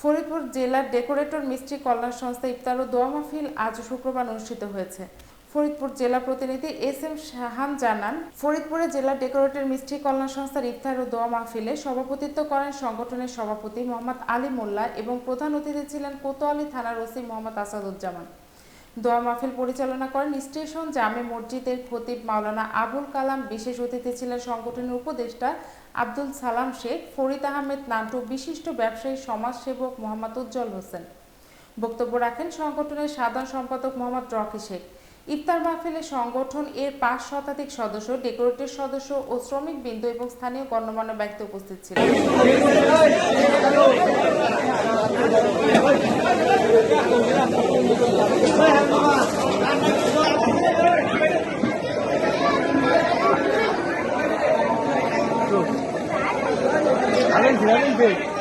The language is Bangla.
ফরিদপুর জেলার ডেকোরেটর মিস্ত্রি কল্যাণ সংস্থা ইফতার ও দোয়া মাহফিল আজ শুক্রবার অনুষ্ঠিত হয়েছে। ফরিদপুর জেলা প্রতিনিধি এস এম শাহান জানান, ফরিদপুরে জেলা ডেকোরেটর মিষ্টি কল্যাণ সংস্থার ইফতার ও দোয়া মাহফিলে সভাপতিত্ব করেন সংগঠনের সভাপতি মোহাম্মদ আলী মোল্লা এবং প্রধান অতিথি ছিলেন কোতোয়ালি থানার ওসি মোহাম্মদ আসাদুজ্জামান। দোয়া মাহফিল পরিচালনা করেন স্টেশন জামে মসজিদের খতিব মাওলানা আবুল কালাম। বিশেষ অতিথি ছিলেন সংগঠনের উপদেষ্টা আব্দুল সালাম শেখ, ফরিদ আহমেদ নান্টু, বিশিষ্ট ব্যবসায়ী, সমাজসেবক মোহাম্মদ উজ্জ্বল হোসেন। বক্তব্য রাখেন সংগঠনের সাধারণ সম্পাদক মোহাম্মদ রকি শেখ। ইফতার মাহফিলে সংগঠন এর পাঁচ শতাধিক সদস্য ডেকোরেটের সদস্য ও শ্রমিক বিন্দু এবং স্থানীয় গণ্যমান্য ব্যক্তি উপস্থিত ছিলেন। Gracias.